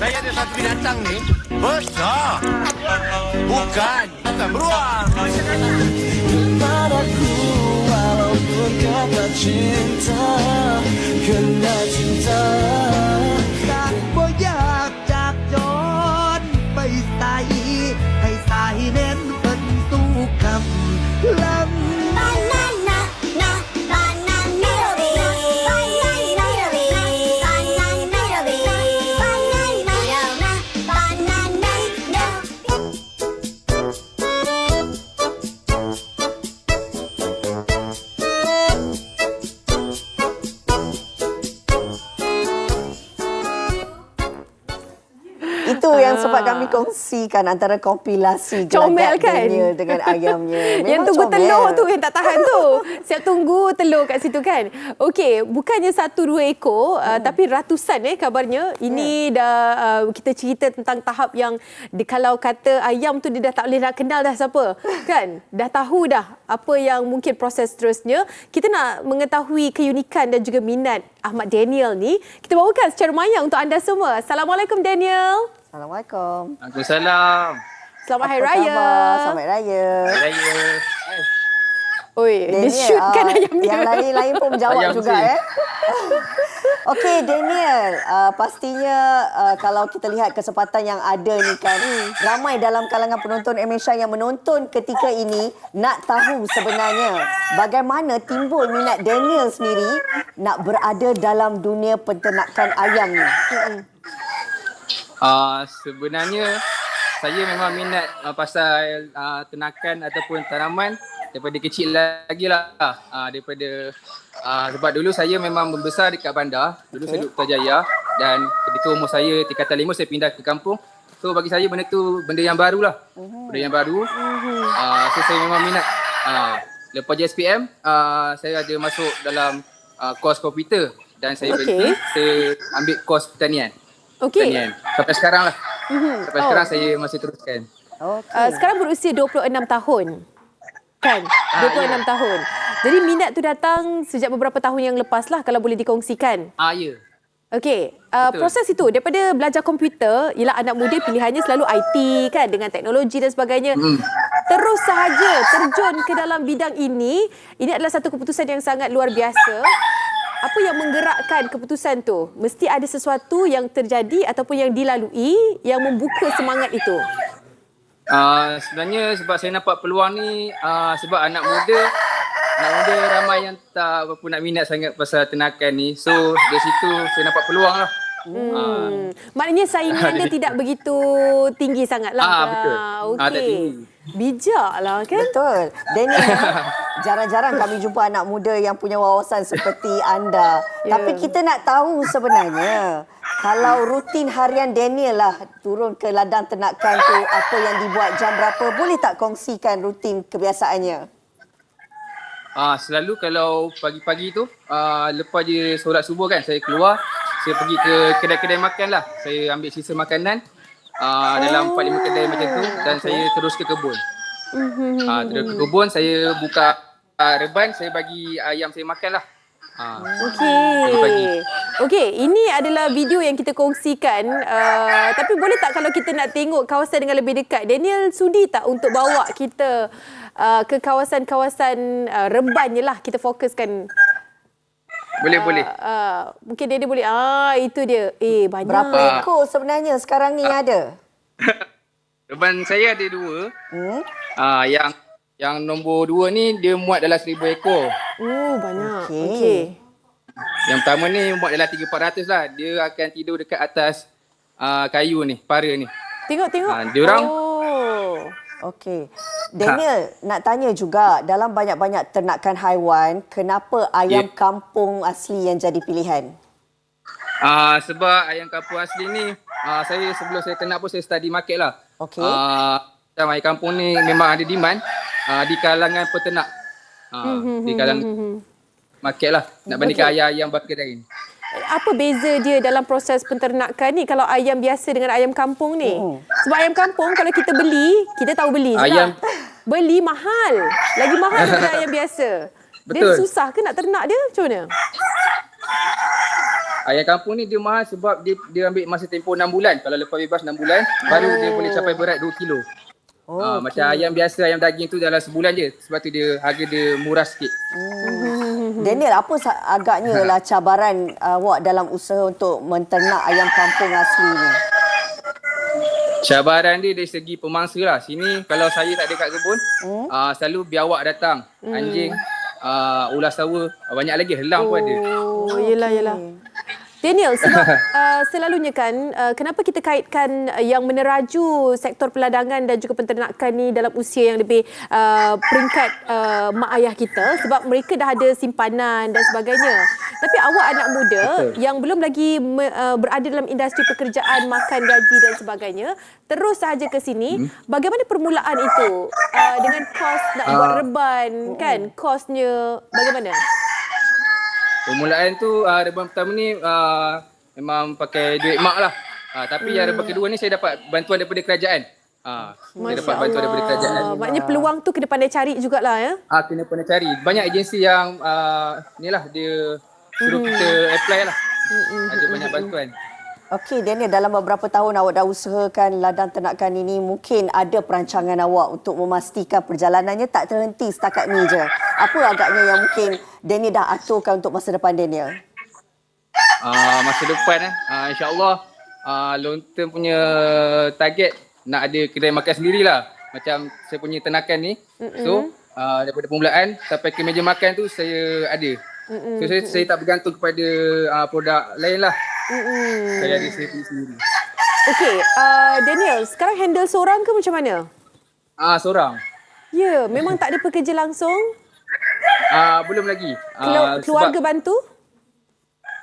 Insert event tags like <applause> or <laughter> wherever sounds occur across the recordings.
Saya ada satu binatang ni besar. Bukan, bukan beruang. Walaupun kata cinta Kena cinta Itu yang sempat kami kongsikan antara kompilasi Comel kan? Dengan ayamnya. <laughs> yang Memang tunggu comel. telur tu yang tak tahan tu. Siap tunggu telur kat situ kan. Okey, bukannya satu dua ekor uh, Hmm. tapi ratusan eh kabarnya. Ya. Ini dah uh, kita cerita tentang tahap yang di, kalau kata ayam tu dia dah tak boleh nak kenal dah siapa. <laughs> Kan? Dah tahu dah apa yang mungkin proses seterusnya. Kita nak mengetahui keunikan dan juga minat Ahmad Daniel ni. Kita bawakan secara maya untuk anda semua. Assalamualaikum Daniel. Assalamualaikum. Waalaikumsalam. Selamat Apa Hari Raya. khabar? Selamat Raya. Raya. Oi, dia shootkan ah, ayam dia. Yang lain-lain pun menjawab Ayam juga si. eh. <laughs> Okey Daniel, uh, pastinya uh, kalau kita lihat kesempatan yang ada ni kan, ramai dalam kalangan penonton Malaysia yang menonton ketika ini nak tahu sebenarnya bagaimana timbul minat Daniel sendiri nak berada dalam dunia penternakan ayam ni. Uh, sebenarnya saya memang minat uh, pasal uh, ternakan ataupun tanaman daripada kecil lagi lah. Uh, daripada uh, sebab dulu saya memang membesar dekat bandar. Dulu okay. saya duduk Putrajaya dan ketika umur saya tingkatan lima saya pindah ke kampung. So bagi saya benda tu benda yang baru lah. Benda yang baru. Uh, so saya memang minat. Uh, lepas JSPM, uh, saya ada masuk dalam uh, kos komputer dan saya Okey. berhenti. Saya ambil kos pertanian. Okey. Pertanian. Sampai sekarang lah. Mhm. Sampai Oh. sekarang saya masih teruskan. Okey. Uh, sekarang berusia 26 tahun. Kan? 26 ya. tahun. Jadi minat tu datang sejak beberapa tahun yang lepas lah kalau boleh dikongsikan. Ah ya. Okey, uh, Betul. proses itu daripada belajar komputer, ialah anak muda pilihannya selalu IT kan dengan teknologi dan sebagainya. Hmm. Terus sahaja terjun ke dalam bidang ini, ini adalah satu keputusan yang sangat luar biasa. Apa yang menggerakkan keputusan tu? Mesti ada sesuatu yang terjadi ataupun yang dilalui yang membuka semangat itu. Uh, sebenarnya sebab saya nampak peluang ni uh, sebab anak muda anak muda ramai yang tak apa nak minat sangat pasal ternakan ni. So dari situ saya nampak peluang lah. Hmm. Maknanya saingan <laughs> dia tidak begitu tinggi sangat lah. Ah, betul. Okey. Ah, tak tinggi. Bijak lah kan? Betul. Daniel, <laughs> jarang-jarang kami jumpa anak muda yang punya wawasan seperti anda. Ya. Tapi kita nak tahu sebenarnya, kalau rutin harian Daniel lah turun ke ladang ternakan tu, apa yang dibuat jam berapa, boleh tak kongsikan rutin kebiasaannya? Ah selalu kalau pagi-pagi tu uh, lepas je solat subuh kan saya keluar saya pergi ke kedai-kedai makan lah. Saya ambil sisa makanan uh, dalam 4 5 kedai macam tu dan saya terus ke kebun. Ah terus ke kebun saya buka uh, reban saya bagi ayam saya makan lah. Ah. Okey. Okey, ini adalah video yang kita kongsikan. Uh, tapi boleh tak kalau kita nak tengok kawasan dengan lebih dekat? Daniel sudi tak untuk bawa kita uh, ke kawasan-kawasan uh, reban je lah kita fokuskan. boleh boleh. Uh, mungkin dia, dia boleh. Ah, itu dia. Eh, banyak. Berapa Ah. ekor sebenarnya sekarang ni ada? <laughs> Reban saya ada dua. Hmm? Ah yang yang nombor dua ni dia muat dalam 1000 ekor. Oh, banyak. Okey. Okay. Yang pertama ni muat dalam 3400 lah. Dia akan tidur dekat atas uh, kayu ni, para ni. Tengok, tengok. Ah, diorang- Oh. Okey. Daniel, nak tanya juga, dalam banyak-banyak ternakan haiwan, kenapa ayam Ya. kampung asli yang jadi pilihan? Uh, sebab ayam kampung asli ni, uh, saya sebelum saya ternak pun saya study market lah. Okey. Uh, macam ayam kampung ni memang ada demand uh, di kalangan peternak. Uh, di kalangan market lah. Nak bandingkan ayam-ayam bakar lain. Apa beza dia dalam proses penternakan ni kalau ayam biasa dengan ayam kampung ni? Hmm. Sebab ayam kampung kalau kita beli, kita tahu beli je Ayam- lah. Beli mahal. Lagi mahal daripada <laughs> ayam biasa. Dia Betul. susah ke nak ternak dia? Macam mana? ayam kampung ni dia mahal sebab dia dia ambil masa tempoh 6 bulan. Kalau lepas bebas 6 bulan, baru dia boleh capai berat 2 kilo. Oh, Oh, okay. Macam ayam biasa, ayam daging tu dalam sebulan je. Sebab tu dia harga dia murah sikit. <laughs> Daniel, apa agaknya lah <laughs> cabaran uh, awak dalam usaha untuk menternak ayam kampung asli ni? Cabaran dia dari segi pemangsa lah. Sini kalau saya tak ada kat kebun, hmm? uh, selalu biawak datang. Anjing, uh, ulas sawa, banyak lagi. Helang pun ada. Oh, yelah, yelah. Daniel, sebab <laughs> uh, selalunya kan, uh, kenapa kita kaitkan uh, yang meneraju sektor peladangan dan juga penternakan ni dalam usia yang lebih uh, peringkat uh, mak ayah kita sebab mereka dah ada simpanan dan sebagainya. Tapi awak anak muda Betul. yang belum lagi me, uh, berada dalam industri pekerjaan, makan gaji dan sebagainya, terus sahaja ke sini, bagaimana permulaan itu? Uh, dengan kos nak buat Ah. reban, kan? Kosnya bagaimana? Permulaan tu uh, reban pertama ni uh, memang pakai duit mak lah. Uh, tapi yang reban kedua ni saya dapat bantuan daripada kerajaan. Uh, saya dapat bantuan daripada kerajaan. Ah, Maknanya peluang tu kena pandai cari jugalah ya. Ah kena pernah cari. Banyak agensi yang uh, ni lah dia suruh kita apply lah. Ada banyak bantuan. Okey, Daniel, dalam beberapa tahun awak dah usahakan ladang ternakan ini, mungkin ada perancangan awak untuk memastikan perjalanannya tak terhenti setakat ni je. Apa agaknya yang mungkin Daniel dah aturkan untuk masa depan Daniel? Uh, masa depan eh, uh, insyaAllah uh, long term punya target nak ada kedai makan sendirilah. Macam saya punya ternakan ni. So uh, daripada permulaan sampai ke meja makan tu saya ada. So saya, saya tak bergantung kepada uh, produk lain lah. Saya ada saya punya sendiri. Okey, uh, Daniel, sekarang handle seorang ke macam mana? Ah seorang. Ya, memang tak ada pekerja langsung? Ah belum lagi. Kelu- Ah, keluarga sebab, bantu?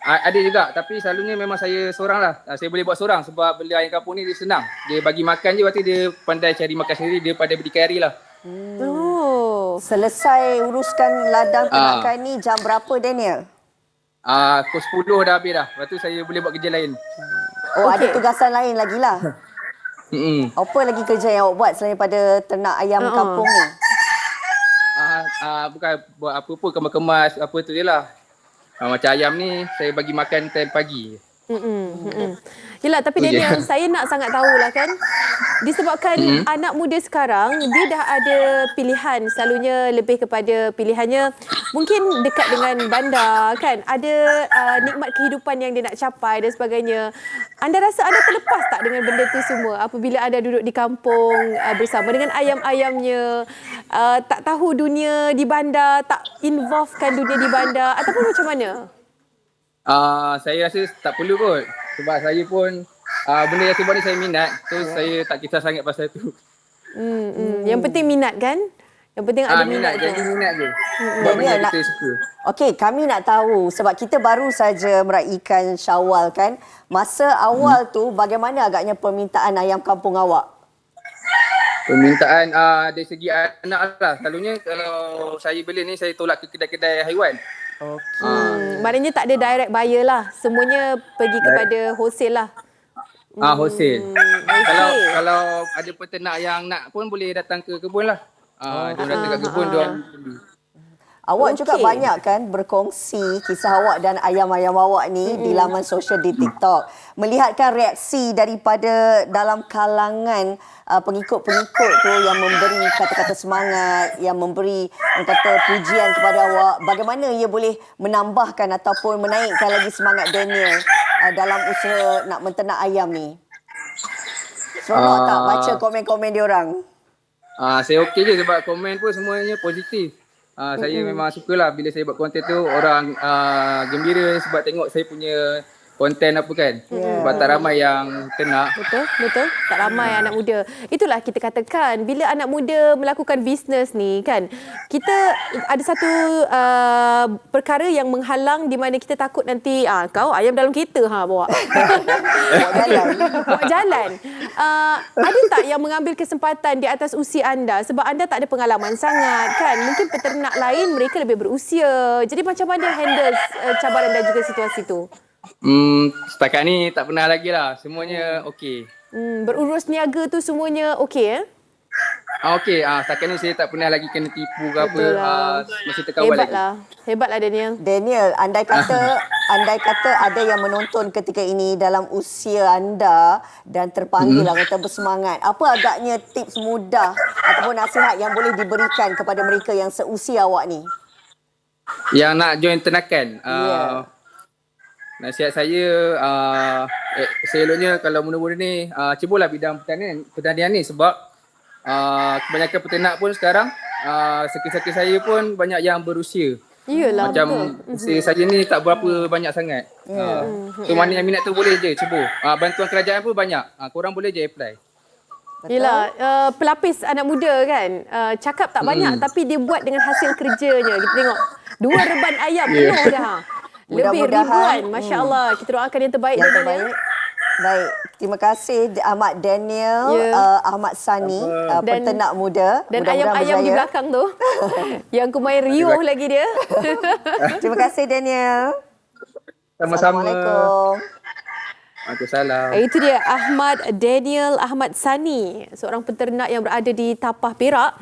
ah, ada juga tapi selalunya memang saya seorang lah. Ah, saya boleh buat seorang sebab beli ayam kampung ni dia senang. Dia bagi makan je waktu dia pandai cari makan sendiri dia pada berdikari lah. Oh. Selesai uruskan ladang Ah. ternakan ni jam berapa Daniel? Ah pukul 10 dah habis dah. Lepas tu saya boleh buat kerja lain. Oh, ada Okey. tugasan lain lagi lah. <laughs> Hmm. Apa lagi kerja yang awak buat selain pada ternak ayam Uh-uh. kampung ni? Ah, ah bukan buat apa pun kemas-kemas apa tu je lah. Ah, macam ayam ni saya bagi makan time pagi. Mm-mm. Yelah, tapi. Daniel, saya nak sangat tahulah kan. Disebabkan Mm-hmm. anak muda sekarang, dia dah ada pilihan. Selalunya lebih kepada pilihannya mungkin dekat dengan bandar kan. Ada uh, nikmat kehidupan yang dia nak capai dan sebagainya. Anda rasa anda terlepas tak dengan benda tu semua apabila anda duduk di kampung uh, bersama dengan ayam-ayamnya, uh, tak tahu dunia di bandar, tak involvekan dunia di bandar ataupun macam mana? Ah, saya rasa tak perlu kot. Sebab saya pun ah, benda yang buat ni saya minat. So saya tak kisah sangat pasal tu. Hmm, hmm. Yang penting minat kan? Yang penting ada Ah, minat, minat, jadi minat je. Buat Daniel, benda nak- kita suka. Okey, kami nak tahu sebab kita baru saja meraihkan Syawal kan. Masa awal tu bagaimana agaknya permintaan ayam kampung awak? Permintaan uh, dari segi anak lah. Selalunya kalau saya beli ni saya tolak ke kedai-kedai haiwan. Okey. Hmm, maknanya tak ada direct buyer lah. Semuanya pergi kepada wholesale lah. Ah wholesale. okey. Kalau kalau ada peternak yang nak pun boleh datang ke kebun lah. Ah, dia datang kat kebun dia orang beli. Awak juga Okey. banyak kan berkongsi kisah awak dan ayam-ayam awak ni di laman sosial di TikTok. Melihatkan reaksi daripada dalam kalangan uh, pengikut-pengikut tu yang memberi kata-kata semangat, yang memberi kata pujian kepada awak. Bagaimana ia boleh menambahkan ataupun menaikkan lagi semangat Daniel uh, dalam usaha nak menternak ayam ni? Seronok Ah. tak baca komen-komen diorang? Ah, saya okey je sebab komen pun semuanya positif. Ah, saya memang sukalah bila saya buat konten tu orang ah, gembira sebab tengok saya punya konten apa kan. Yeah. Sebab tak ramai yang ternak. Betul, betul. Tak ramai anak muda. Itulah kita katakan bila anak muda melakukan bisnes ni kan, kita ada satu uh, perkara yang menghalang di mana kita takut nanti ah kau ayam dalam kereta ha bawa. <laughs> Buat jalan. bawa jalan. Uh, ada tak yang mengambil kesempatan di atas usia anda sebab anda tak ada pengalaman sangat kan? Mungkin peternak lain mereka lebih berusia. Jadi macam mana handle uh, cabaran dan juga situasi tu? Hmm, setakat ni tak pernah lagi lah. Semuanya okey. Hmm, berurus niaga tu semuanya okey eh? Ah okey, ah setakat ni saya tak pernah lagi kena tipu ke apa. Lah. Ah masih terkawal lagi. Hebatlah. Hebatlah Daniel. Daniel, andai kata <laughs> andai kata ada yang menonton ketika ini dalam usia anda dan terpanggil Hmm. mm. kata bersemangat. Apa agaknya tips mudah ataupun nasihat yang boleh diberikan kepada mereka yang seusia awak ni? Yang nak join tenakan. Ya. Uh, Nasihat saya uh, eh, seloknya kalau muda-muda ni uh, cubalah bidang pertanian, pertanian ni sebab uh, kebanyakan peternak pun sekarang uh, sekir-sekir saya pun banyak yang berusia. Iyalah Macam betul. usia saya ni tak berapa banyak sangat. Ya. Uh, so mana yang minat tu boleh je cuba. Uh, bantuan kerajaan pun banyak. Uh, korang boleh je apply. Yelah, uh, pelapis anak muda kan, uh, cakap tak banyak tapi dia buat dengan hasil kerjanya. Kita tengok, dua reban ayam Ya. penuh dah. Lebih ribuan. Masya Allah. Kita doakan yang terbaik. Yang Daniel. terbaik. Baik, terima kasih Ahmad Daniel, Ya. uh, Ahmad Sani, uh, Dan- peternak muda. Dan ayam-ayam di belakang tu. <laughs> yang kemain riuh lagi dia. <laughs> Terima kasih Daniel. Sama-sama. Assalamualaikum. Waalaikumsalam. Itu dia Ahmad Daniel Ahmad Sani, seorang peternak yang berada di Tapah Perak.